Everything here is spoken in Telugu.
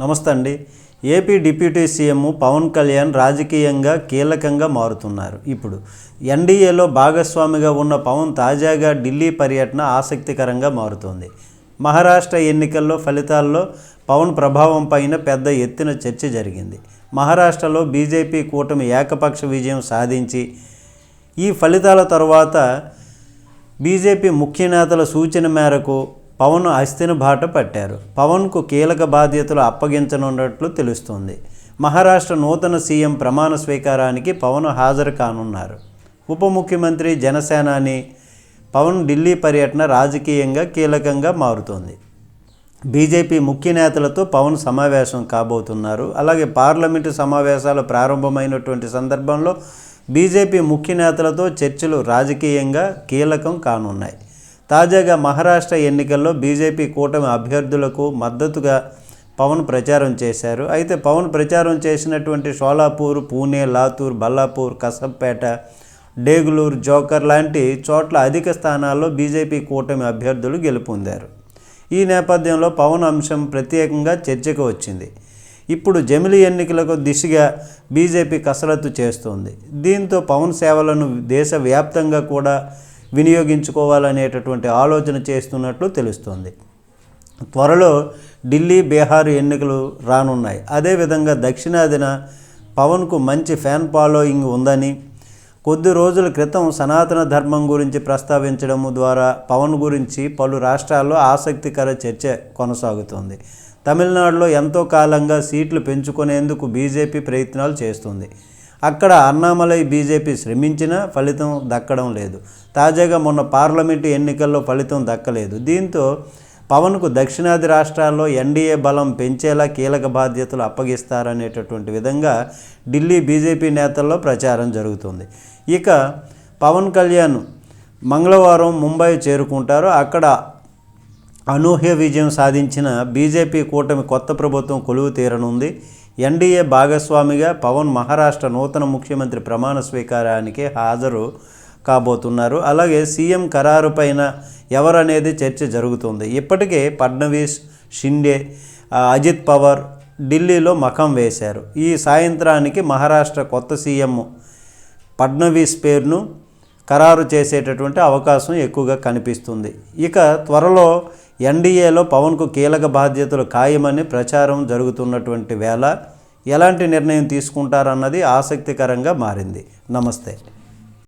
నమస్తే అండి. AP deputy CM Pawan Kalyan రాజకీయంగా కీలకంగా మారుతున్నారు. ఇప్పుడు ఎన్డీఏలో భాగస్వామిగా ఉన్న పవన్ తాజాగా ఢిల్లీ పర్యటన ఆసక్తికరంగా మారుతోంది. మహారాష్ట్ర ఎన్నికల్లో ఫలితాల్లో పవన్ ప్రభావం పైన పెద్ద ఎత్తున చర్చ జరిగింది. మహారాష్ట్రలో బీజేపీ కూటమి ఏకపక్ష విజయం సాధించి ఈ ఫలితాల తరువాత బీజేపీ ముఖ్య నేతల సూచన మేరకు పవన్ అస్థిన బాట పట్టారు. పవన్కు కీలక బాధ్యతలు అప్పగించనున్నట్లు తెలుస్తోంది. మహారాష్ట్ర నూతన సీఎం ప్రమాణ స్వీకారానికి పవన్ హాజరు కానున్నారు. ఉప ముఖ్యమంత్రి జనసేనాని పవన్ ఢిల్లీ పర్యటన రాజకీయంగా కీలకంగా మారుతోంది. బీజేపీ ముఖ్య నేతలతో పవన్ సమావేశం కాబోతున్నారు. అలాగే పార్లమెంటు సమావేశాలు ప్రారంభమైనటువంటి సందర్భంలో బీజేపీ ముఖ్య నేతలతో చర్చలు రాజకీయంగా కీలకం కానున్నాయి. తాజాగా మహారాష్ట్ర ఎన్నికల్లో బీజేపీ కూటమి అభ్యర్థులకు మద్దతుగా పవన్ ప్రచారం చేశారు. అయితే పవన్ ప్రచారం చేసినటువంటి షోలాపూర్ పూణే లాతూర్ బల్లాపూర్ కసంపేట డేగులూరు జోకర్ లాంటి చోట్ల అధిక స్థానాల్లో బీజేపీ కూటమి అభ్యర్థులు గెలుపొందారు. ఈ నేపథ్యంలో పవన్ అంశం ప్రత్యేకంగా చర్చకు వచ్చింది. ఇప్పుడు జమిలి ఎన్నికలకు దిశగా బీజేపీ కసరత్తు చేస్తోంది. దీంతో పవన్ సేవలను దేశవ్యాప్తంగా కూడా వినియోగించుకోవాలనేటటువంటి ఆలోచన చేస్తున్నట్లు తెలుస్తోంది. త్వరలో ఢిల్లీ బీహార్ ఎన్నికలు రానున్నాయి. అదేవిధంగా దక్షిణాదిన పవన్కు మంచి ఫ్యాన్ ఫాలోయింగ్ ఉందని కొద్ది రోజుల క్రితం సనాతన ధర్మం గురించి ప్రస్తావించడం ద్వారా పవన్ గురించి పలు రాష్ట్రాల్లో ఆసక్తికర చర్చ కొనసాగుతోంది. తమిళనాడులో ఎంతో కాలంగా సీట్లు పెంచుకునేందుకు బీజేపీ ప్రయత్నాలు చేస్తుంది. అక్కడ అన్నామలై బీజేపీ శ్రమించినా ఫలితం దక్కడం లేదు. తాజాగా మొన్న పార్లమెంటు ఎన్నికల్లో ఫలితం దక్కలేదు. దీంతో పవన్కు దక్షిణాది రాష్ట్రాల్లో ఎన్డీఏ బలం పెంచేలా కీలక బాధ్యతలు అప్పగిస్తారనేటటువంటి విధంగా ఢిల్లీ బీజేపీ నేతల్లో ప్రచారం జరుగుతుంది. ఇక పవన్ కళ్యాణ్ మంగళవారం ముంబై చేరుకుంటారు. అక్కడ అనూహ్య విజయం సాధించిన బీజేపీ కూటమి కొత్త ప్రభుత్వం కొలువు తీరనుంది. ఎన్డీఏ భాగస్వామిగా పవన్ మహారాష్ట్ర నూతన ముఖ్యమంత్రి ప్రమాణ స్వీకారానికి హాజరు కాబోతున్నారు. అలాగే సీఎం ఖరారు పైన ఎవరనేది చర్చ జరుగుతుంది. ఇప్పటికే ఫడ్నవీస్ షిండే అజిత్ పవార్ ఢిల్లీలో మఖం వేశారు. ఈ సాయంత్రానికి మహారాష్ట్ర కొత్త సీఎం ఫడ్నవీస్ పేరును ఖరారు చేసేటటువంటి అవకాశం ఎక్కువగా కనిపిస్తుంది. ఇక త్వరలో ఎన్డీఏలో పవన్కు కీలక బాధ్యతలు ఖాయమని ప్రచారం జరుగుతున్నటువంటి వేళ ఎలాంటి నిర్ణయం తీసుకుంటారన్నది ఆసక్తికరంగా మారింది. నమస్తే.